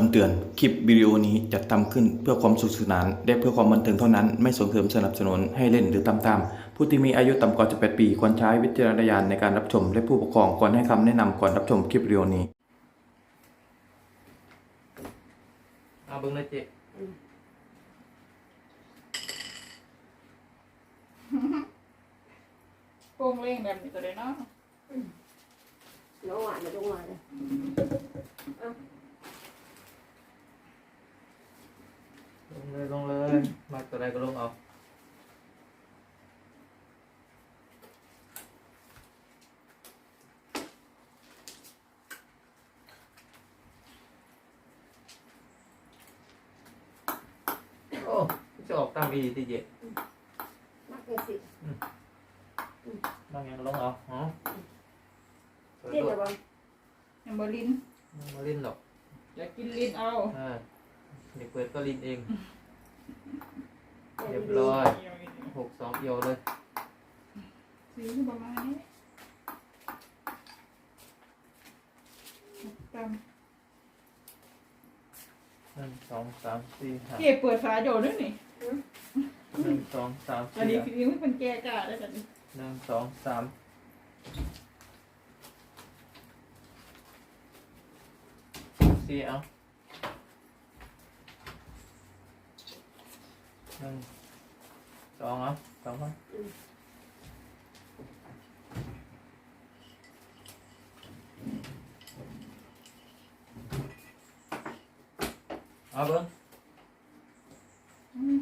คำเตือน คลิปวิดีโอนี้จัดทำขึ้นเพื่อความสนุขสนาน และเพื่อความบันเทิงเท่านั้น ไม่ส่งเสริมสนับสนุนให้เล่นหรือตามตามผู้ที่มีอายุต่ำกว่า 18 ปี ควรใช้วิจารณญาณในการรับชม และผู้ปกครองควรให้คำแนะนำก่อนรับชมคลิปวิดีโอนี้เอาเบิ้งเลยเจ๊โป่งเล่งแบบนี้ตัวเดียวเนาะ nó ngoài mà đúng ngoài này ลงเลยลงเลยมาตัวใดก็ลงเอาโอ้จะออกตามอีที่เจ๊ mắc cái gì บางอย่างลงเอาอ๋อเปิด chết ด้วย rồi bông ยังบลินมาลิ้นหรอกอยากกินลิ้นเอาอ่าเด็กเปิดก็ลิ้นเอง Để Đẹp đi. rồi. หกสองเอียวเลยซื้อประมาณนี้ตามหนึ่งสองสามสี่ห้าเก็บเปิดฝาโยนด้วยนี่หนึ่งสองสามอันสี่นี้คือมันเป็นแก้กาได้กันนี่หนึ่งสองสามสี่เอา หนึ่งสองเอาสองเอาเอาเบิ้ง อืม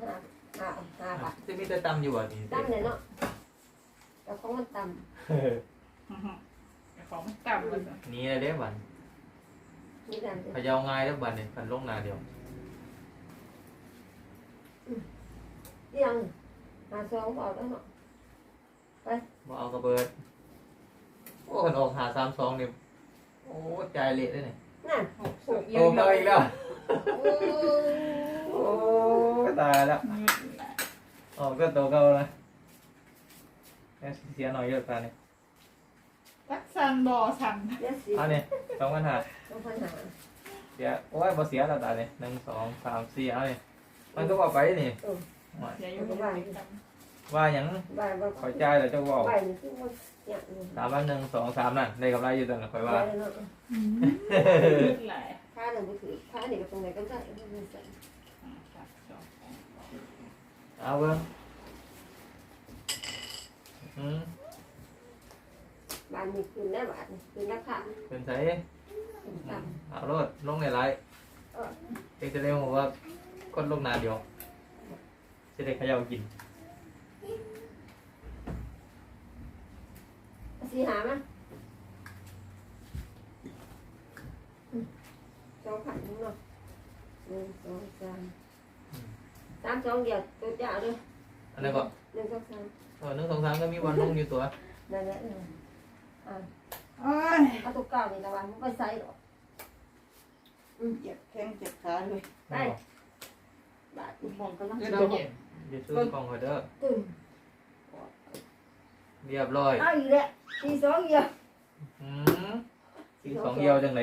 Cột hạ hạ hạ bạc จะมีแต่ตำอยู่อะนี่ đâm này nó nó không có tầm ของต่ำกันนี่เลยเด้บัน như làm พะเยาวง่ายแล้วบันเนี่ยพันลงนาเดียว đi ăn hạ xuống vào đó nó มาเอากระเบิดโอ้คนออกหาสามสองเนี่ยโอ้ใจเละเลยเนี่ย nè หกสูงโตเกาอีกแล้ว โอ้ ตายแล้วออกก็โตเกาเลยแค่เสียหน่อยเยอะตาเนี่ยรักสันบ่อสัน Yes, yes. อันนี้สองปัญหา không phải hạ เสียโอ้ยบ่เสียแล้วตาเนี่ยหนึ่งสองสามสี่เอาเนี่ยมันก็ว่าไปนี่ ừ อย่าอยู่ในต่ว่าอย่าง bài bài ขอยใจแต่เจ้าว่า bài này cũng không nhận được สามวันหนึ่งสองสามนั่นได้กำไรอยู่ตอนนั้นคอยว่า bài này nó ำหลาย khá là cái thứ khá để cái phần này cái dạy nó không dạy เอาเบิ้งอืม bài mình cứ nè bạn cứ nắp hạ เป็นไส tầm เอารถลงในไรเอกจะได้บอกว่าก้นลงนาเดียวจะได้เขย่ากิน xì hả má cho phải đúng rồi lên cho sam sam cho nhiều tôi chào đi อั นนั้นก็ lên cho sam เออหนึ่งสองสามก็มีบอลลงอยู่ตัว đây đấy rồi à โอ้ยเอาตัวเก่านี่ละวันมันก็ใส่หรอกเจ็บแข้งเจ็บขาเลยได้บาทมองกันแล้วเดี๋ยวเราเจ็บเดี๋ยวซื้อกล่องคอยเด้อตื่นเรียบร้อยเอาอีกแล้วทีสองเดียวอืมสี่สองเดียวจังไหน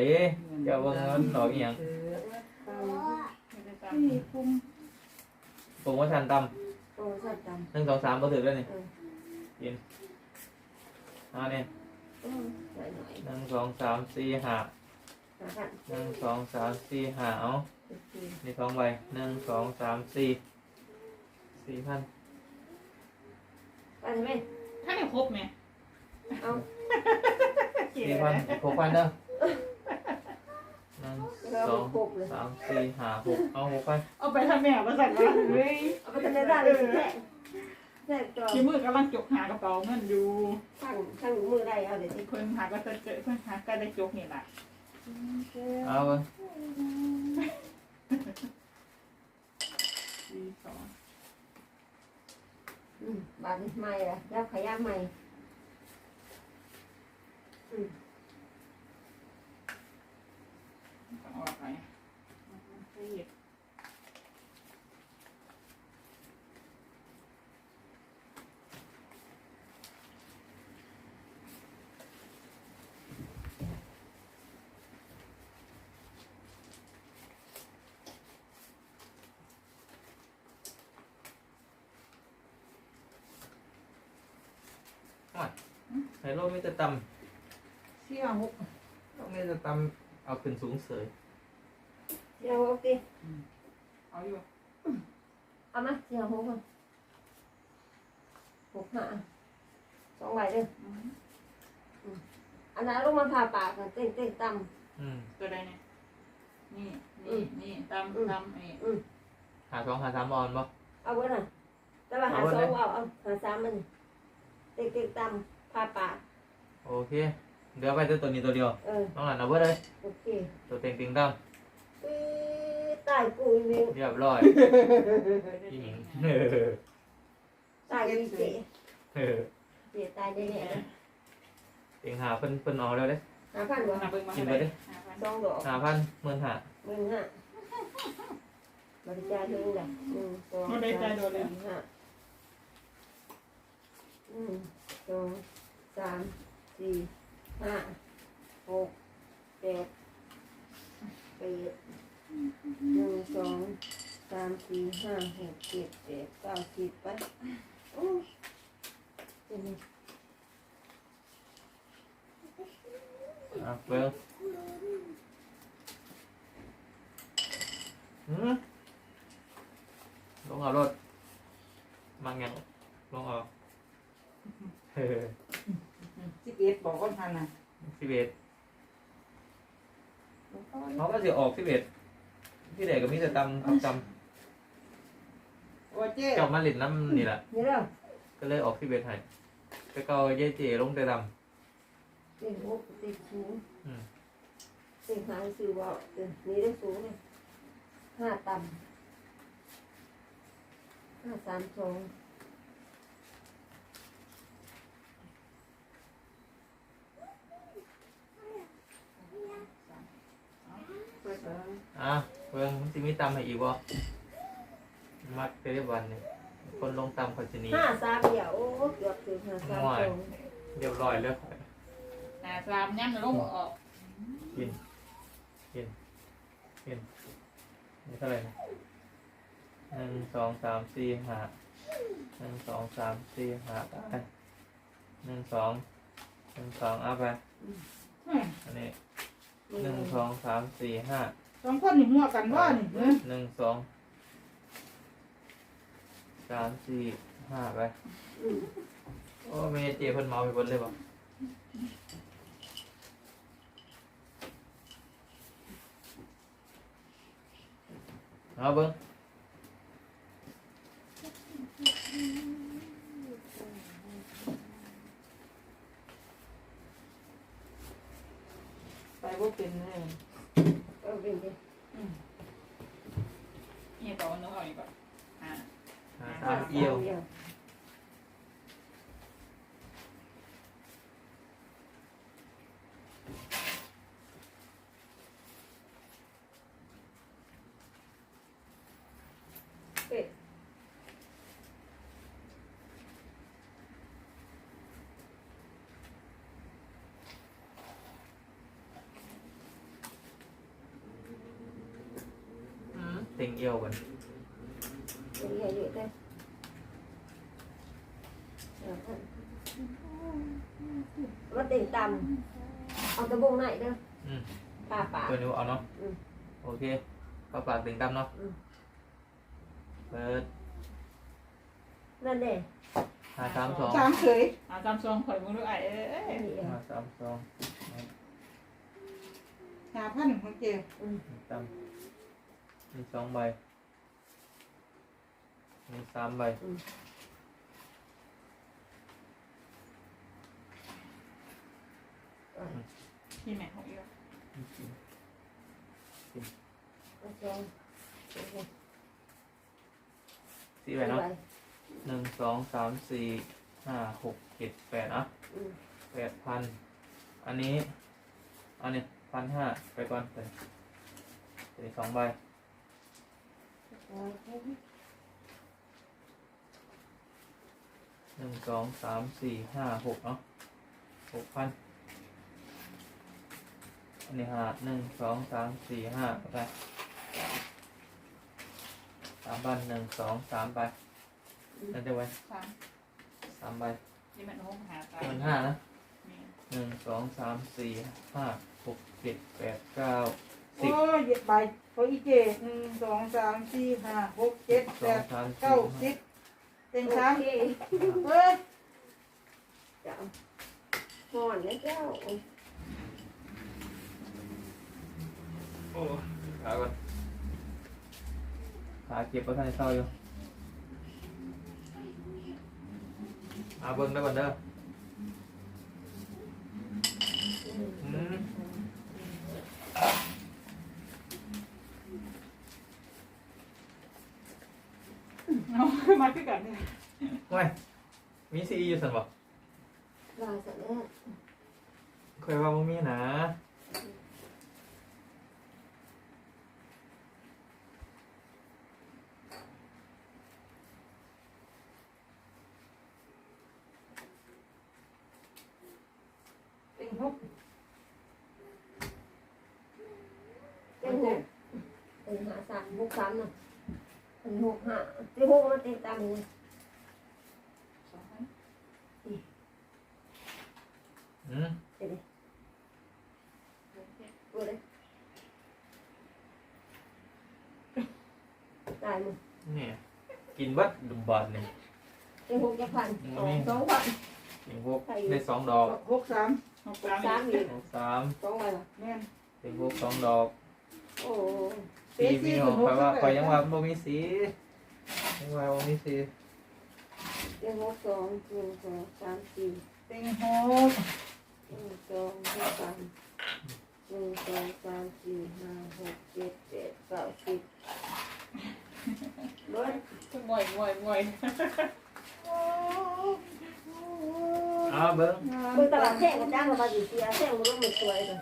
เจ้าเบิ่งเงินดอกอีหยังไม่ได้ตามคุ้ม โปรโมชั่นต่โอ้สัตว์จำหนึ่งสองสามก็ถือแล้วนี่ำเอออ่าเนี่ยเออหน่อยหน่อยหนึ่งสองสามสี่ห้าหากันหนึ่งสองสามสี่ห้าเอาโอเคนี่สองใบหนึ่งสองสามสี่สี่พันไปทำไมถ้าได้ครบไหมเอาเจ็บสี่พันหกพันเด้อ หนึ่งเราสองปลุกเลยสามสี่ห้าหกเอาหกพันเอาไปทำแม่ประสันว่าเฮ้ยเอาไปทำในบ้านเลยแท้แท้จอที่มือกำลังจกหากระเป๋าเงินอยู่ข้างข้างหนูมือได้เอาเดี๋ยวสิเพิ่นหาก็จะเจอเพิ่นหาก็ได้จกนี่แหละเอาเบิ่งสี่สองอืมบาทใหม่ละยับขยับใหม่อืม ต้องออกไปไปหยิบ ไฮโลไม่จะตำเสี่ยหกเราไม่จะตำเอาขึ้นสูงเสยเดี๋ยวโอเคเอาอยู่เอามาเดี๋ยวหกก่อนหกห้าสองใบเด้ออืมอันนั้นลงมาผ่าปากกันเต้นเต้นต่อืมตัวใดเนี่ยนี่นี่นี่ตำตำนี่หาสองหาสามออนบ่ำเอาไว้น่ะแต่ว่าหาเอาไว้สอเลงยเอาเอาหาสามมัน เต้นเต้นต่ำผ่าปากโอเคเดี๋ยวไปตัวตัวนี้ตัวเดียวเออ น้องหลานเอาเบิดเลยโอเคตัวเต็งติงดปีตายกูอีเมงำเรียบร้อยพี่หญิงเออตายอีเจ๊เออเจ๊ตายแน่ๆเลยเต็งหาเพิ่นเพิ่นเอาแล้วเด้หาพันบ่มาเบิ่งมากินเลไปยเด้ห้าพันสองดอกหาพันหมื่นหาหนึ่งห้าบริจาคถึงเลยหนึ่งสองสามสี่ห้าห นึ่งสองสามสี่ห้าหกเจ็ดแปดหนึ่งสองสามสี่ห้าหกเจ็ดแปดเก้าสิบไปโอ้ยเป็นไงอะเบิ่งหืมลงเอารถมังยังลงเอา สิบเอ็ดบอกว่าทันนะสิบเอ็ดเขาก็จะออกสิบเอ็ดพี่เด็กก็มีแต่ตำตำตโอ้เจ๊ำเจ้ามาหลินน้ำนี่แหละนี่เด้อก็เลยออกสิบเอ็ดให้ไปเกาเย่เจลงแต่ตเต็งหกเต็งสูงำอืมเต็งหางสื่อว่าเต็งนี่ได้สูงเลยห้าต่ำห้าสามสอง เปิดเอออะเพิ่งมันจะมีตำให้อีกบ่มัดไปเรียบวันนี่คนลงตำคนชนีห้าสามเดียวโอ้เกือบถึงห้าสามสองเรียบร้อยเลยหน้าสามย่ำลงออกกินกินกินนี่เท่าไหร่นะหนึ่งสองสามสี่ห้าหนึ่งสองสามสี่ห้าไปหนึ่งสองหนึ่งสองเอาไปแม่อันนี้ หนึ่งสองสามสี่ห้าสองคนนี่หัวกันว่านี่เออหนึ่งสองสามสี่ห้าไปอืมโอ้เมเจเพิ่นเมาไปเบนเลยบ่เอาเบิ้ง ไป ว่าเป็นเลยเอาเป็นดินี่ต่อเนื้อเอาอีกป่ะอ่า หาสามเอี่ยวเป็ด อืมเต็งเอี่ยวกันเป็นใหญ่เยอะเลยว่าเต็งต่ำเอาตะบงไหนเด้ออืมผ่าปากตัวนี้เอาเนาะอืม โอเคก็ปากเต็งดำเนาะอืมเปิดนั่นแน่หาสามสองสามเคยอ่าสามสองข่อยมึงดูไอ้เอ้ยอันนี้หาสามสองห้าพันของเจ๊ดำมี สองใบ มีสามใบพี่แม่ของอีกเอาสองโอเคสี่ใบเนาะใบหนึ่งสองสามสี่ห้าหกเจ็ดแปดอะอืมแปดพัน อันนี้ อันนี้พันห้าไปก่อนไปเป็นสองใบเอาแค่นี้ หนึ่งสองสามสี่ห้าหกเนาะหกพันอันนี้ห้าหนึ่งสองสามสี่ห้าไปสามพันหนึ่งสองสามไปนั่นเดียวไว้สามสามใบนี่มันหกหาตาเป็นห้านะนี่หนึ่งสองสามสี่ห้าหกเจ็ดแปดเก้า โอ้ยเย็ดใบพออีเจหนึ่งสองสามสี่ห้าหกเจ็ดสแปองดสามเก้าสี่สิบเต็งโอสามเคเฮ้ยเจ้าหอนนะเจ้าโอ้ขาก่อนขาเก็บไว้ข้างในเท้าอยู่อาเบิ้งได้ก่อนเด้ออืม เอามาขึ้นกันเนี่ย เว้ยมี ซีอยู่สันบ่ลาสันแล้วเคยว่าบ่มีนะเต็งหกเต็งหกเต็งหาสามหกสามนะเต็งหกห้าเต็งหกมันเต็งตามเลย สองพัน อืมเดี๋ยวดิหกเจ็ดเปิดเลยได้มั้ยนี่กินเบัดดุมบอดนี่เต็งหกจะพันบ่มีสองพันกินพวกได้สองดอกหกสามหกสามามอีกหกสามสองใบละแม่นเป็นพวกสองดอกโอ้สีมีหกแปลว่าคอยยังว่าบ่มีสียังว่าบ่มีสีเต็งหกสองหนึ่งสองสามสี่เต็งหก หนึ่งสองหกสามหนึ่งสองสามสี่ห้าหกเจ็ดแปดเก้าสิบเบิดมวยมวยมวยอ้าวเบิ้งเบิ่งตลาดแท่งกันจ้างมาอยู่เสียแท่งมันก็ไม่สวยเลย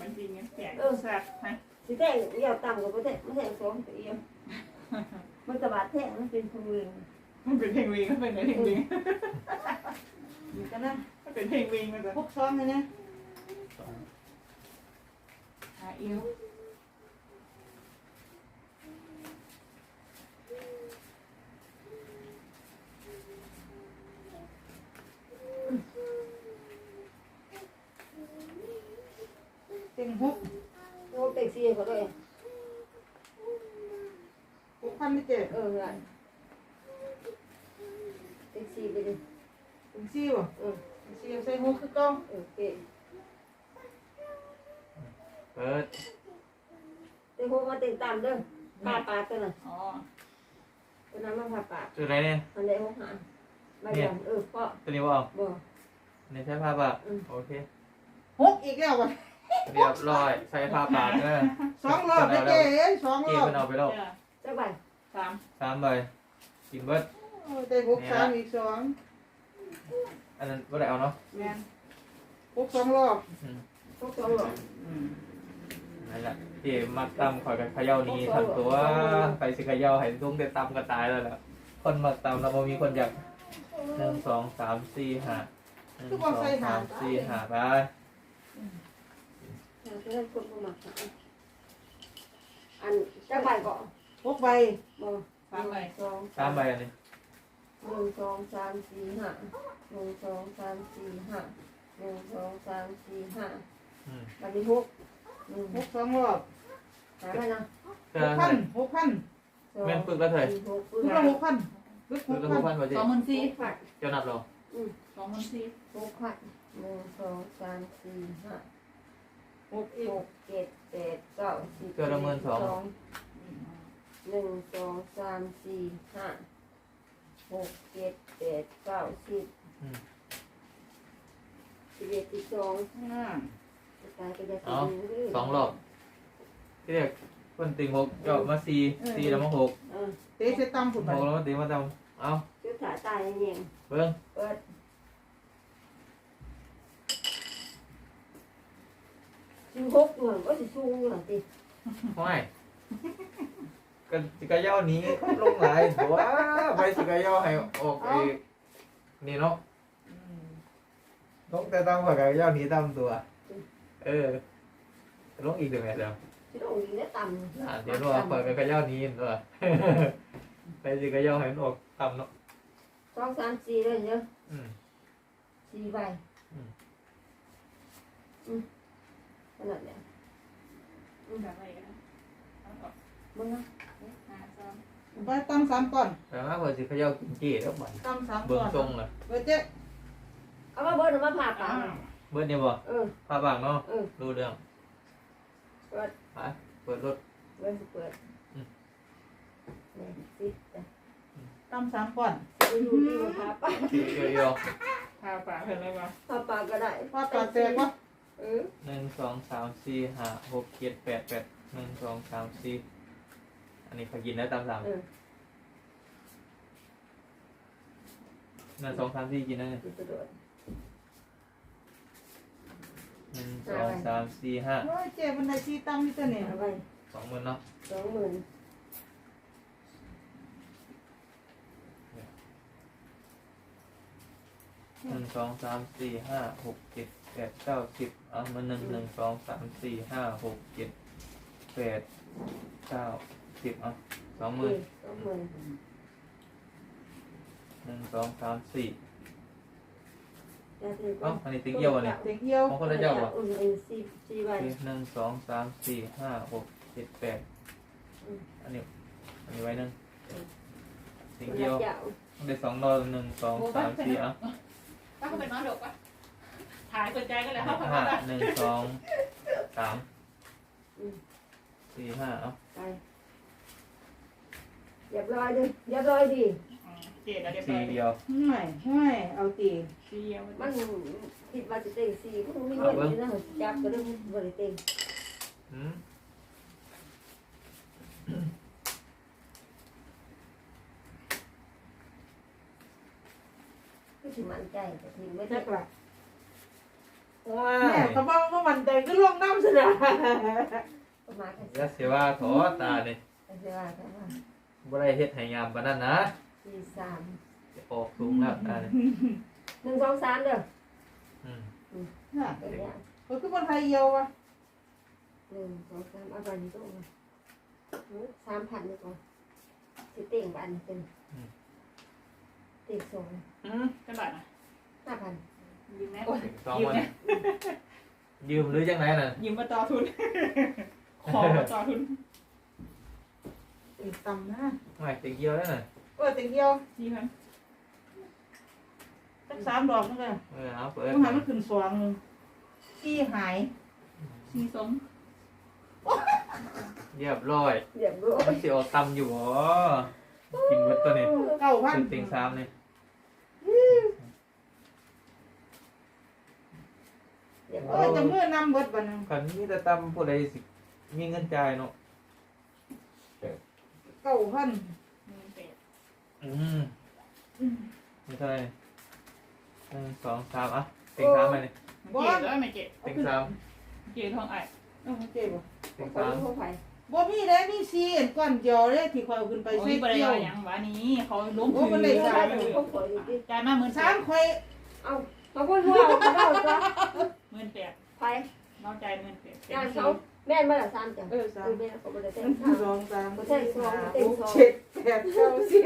มันจริงเงี้ยแปดแซ่บฮะสิแท่งเดี่ยวต่ำกว่าประเทศไม่แท่งสองตัวเอียมมันตลาดแท่งมันเป็นภูมิมันเป็นเพลงวิงมันเป็นเพลงวิง อยู่กันนะมันเป็นเพลงวิงมันจะหกสองเลยนะหาอิวเต็งหกโอ้เต็งสี่เขาด้วยหกพันไม่เจเออไรเต็งสี่ไปดิเต็งสี่บ่เออเต็งสี่เอาใส่หกคือเก่าโอเคเปิดเต็งหกมาเต็งต่ำเด้อผ่าปากตัวน่ะอ๋อตัวนั้นมันผ่าปากจุดไหนเนี่ยมันได้หกหาไม่เดียวเออเพราะตัวนี้ว่าบ่ในใช้ผ้าปะอืมโอเคหกอีกแล้วว่ะเรียบร้อยใส่ผ้าปากเออสองรอบได้เจ๊เอ้ยสองเก็รบอบมันเอาไปแล้วจ้ะจักใบสามสามใบกินเบิดโอ้เต็งหกสามอีกสอง อันนั้นก็ได้เอาเนาะแม่นหกสองรอบอืมหกสองหรอนั่นแหละที่มักตำข่อยกับเขย่านี้ทันตัวไปสิเขย่าให้ทุ่งได้ตำก็ตายแล้วแหละคนมักตำแล้วบ่มีคนอยากหนึ่งสองสามสี่ห้าหนึ่งสองสามสี่ห้าไปเราจะได้คนประมาณอันจักใบก่อนหกใบบ่สามใบสองสามใบอันนี้ หนึ่งสองสามสี่ห้าหนึ่งสองสามสี่ห้าหนึ่งสองสามสี่ห้าอืมบันนี้หกหนึ่งหกสองรอบหาไหมนะเจหอกพัเท่านไหร่หกพันสองแม่นปึกแล้วเท่าไหร่สี่หกคือละหกพันลึกหปึกกแล้วพัหนกพันบาทสองหมื่นสี่สี่พันเจ้านับเราสองหมื่นสี่หกพันหนึ่งสองสามสี่ห้าหกอีกหกเจ็ดแปดเก้าสิบเจอละหมื่นสองหนึ่งสองสามสี่ห้า หกเจ็ดแปดเก้าสิบสิบเอ็ดสิบสองห้าตายก็จะเอาสองรอบที่เรียกคนติงหกเจาะมาสี่สี่แล้วมาหกเออเตะเสตามผุดหไปกแล้วมาติงมาตำเอาชุดถ่ายตตายเองเบิ้งเปิดสิบหกหน่วยก็สิสูงหน่อยสิห้อย กันสิกระเย้าหนี้ลงหลายหัวไปสิกระเย้าให้ออกไอ้นี่เนาะลงแต่ตามกว่ากระเย้าหนี้ตามตัว เออลงอีกเดี๋ยวแม่เดี๋ยวสิลงอีกแล้วต่ำอ่าเดี๋ยวนัวเปิดกระเย้าหนี้ตัวไปสิกระเย้าให้มันออกตามเนาะสองสามสี่เลยเยอะอืม สี่ใบอืม อืมขนาดเนี้ยแบบอะไรกันเอาออกมึงนะหาซ้อม ไปตั้งสามก่อนแต่ว่าเปิดสิกระเย้ากินจี้แล้วบัดตั้งสามเบิ่งก่อนทรงเลยเบิดเจ๊เอามาเบิร์ดเอามาผ่าปากเบิ้ลเนี่ยบ่เออ พาบางเนาะเออ รู้เรื่องเปิดไปเปิดรถ เบิร์ดเปิดอืมเนี่ยสิจ้ะตั้งสามก่อนสิอยู่ที่มาผ่าปากทีเดียวพาป่าเห็นอะไรวะผ่าปากก็ได้ว่าปากแตกวะเออหนึ่งสองสามสี่ห้าหกเจ็ดแปดแปดหนึ่งสองสามสี่ อันนี้เขากินได้ตามสามเออหนึ่งสองสามสี่กินได้เลยสิกระโดดหนึ่งสองสามสี่ห้าโอ้ยเจ๊มันได้ที่ตั้งนี่ตัวเนี่ยเอาไปสองหมื่นเนาะสองหมื่นหนึ่งสองสามสี่ห้าหกเจ็ดแปดเก้าสิบเอามาหนึ่งหนึ่งสองสามสี่ห้าหกเจ็ดแปดเก้า สิบเอาสองหมื่นสองหมื่นหนึ่งสองสามสี่จะถือเอ้าอันนี้ติ๊กเยี่ยวอันนี้เด็กเยี่ยวของคนละเจ้าเหรออืมเออสี่สี่ใบหนึ่งสองสามสี่ห้าหกเจ็ดแปดอืมอันนี้อันนี้ไว้หนึ่งอืมติ๊กเยี่ยวเจ้าได้สองดอลหนึ่งสองสามสี่เอะถ้าเขาเป็นน้องดกปะถ่ายสนใจก็เลยห้าเข้าไปหนึ่งสองสามอืมสี่ห้าเอ้าไปเรียบร้อยดิเรียบร้อยดีเจ็ดแล้วเรียบร้สี่อยเดียวไม่ไม่เอาตีเดียวมันคิดว่าจะเต็งสี่มันมีเงินอยู่นะจับก็เรื่องบริเต็งอืมก็ถึงมั่นใจแต่ทีไม่แจ็ได้คละว้าแม่ยเขาบอกว่ามันใจก็ลงน้ำสนะประมาณกันยัดเสียว่าขอตาเนี่ยเสียว่าแต่ว่า บ่ได้เฮ็ดให้งามปานนั้นนะสี่สามจะออกสูงแล้วตาเนี่ยหนึ่งสองสามเด้ออืมน่ะเป็นอย่างเขาคือคนไทยเยี่ยววะหนึ่งสองสามเอาไปนี่ก็มาสามพันนี่ก่อนสิเต็งบันเป็นเต็งสองอืมจะบาทนะห้าพันยืมไหมสองยืมวันไหมยืมหรือจังไงน่ะยืมมาต่อทุน ขอมาต่อทุน ตีต่ำนะไม่ติ๊กเยี่ยวแล้วน่ะเออตีเยี่ยวสี่พันสักสามดอกนึงเลยเออเอาเปิดต้องหามันขึ้นสวงหนึ่งขี้หายสี่สมเรียบร้อยเรียบร้อยมันสิออกตำอยู่บ่กินหมดตัวนี้เก้าพันคือติงสามนี่เรียบเอร้อยอจะเมื่อนำเบิดบัดนึงคันมีแต่ตำผู้ใดสิมีเงินจ่ายเนาะ เก้าพันหนึ่งแปดอืมนี่เท่าไหร่หนึ่งสองสามอะติงสามไปนี่เจ็ดแล้วไม่เจ็ดติงสามเจ็ดทองไอ้เออเจ็บบ่ติงคนสามนี้เขาไปบ่มีได้มีซีเอ็นก้อนเดียวเลยที่คอยเอาขึ้นไปโอ้ใส่ยบริเกี่ยววารอย่างวานี้เขาล้มโอ้ถืมันได้อสามเขาขออยู่ดิจ่ายมาหมื่นแปสามดคอยเอาเขาพูดว่าเขาเล่าซะหมื่นแปดไปน้องจ่ายหมื่นแปดงานเขา แม่นมาละสามจ้ะเออสามคือแม่เขาบริหเต็งนึ่งสามสองสามบ่ใช่สองห้าเต็หงกสองเจ็ดแปดเก้าสิบ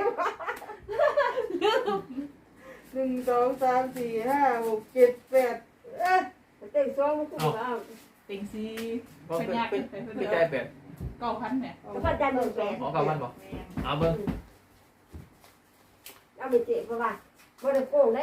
หนึ่งสองสามสี่ห้าหกเจ็ดแปดเอ๊ะเต็งสองมันคือว่าเต็งสี่ก็เป็นเป็นยากเป็นเป็นเป็นเป็นจ่ายแปดเก้าพันเนี่ยก็พันใจหมื่นแปดหมอกับมันบอกแม่เอาเบิ่งเอาไปเจ็บเพราะว่าบ่ได้โกงได้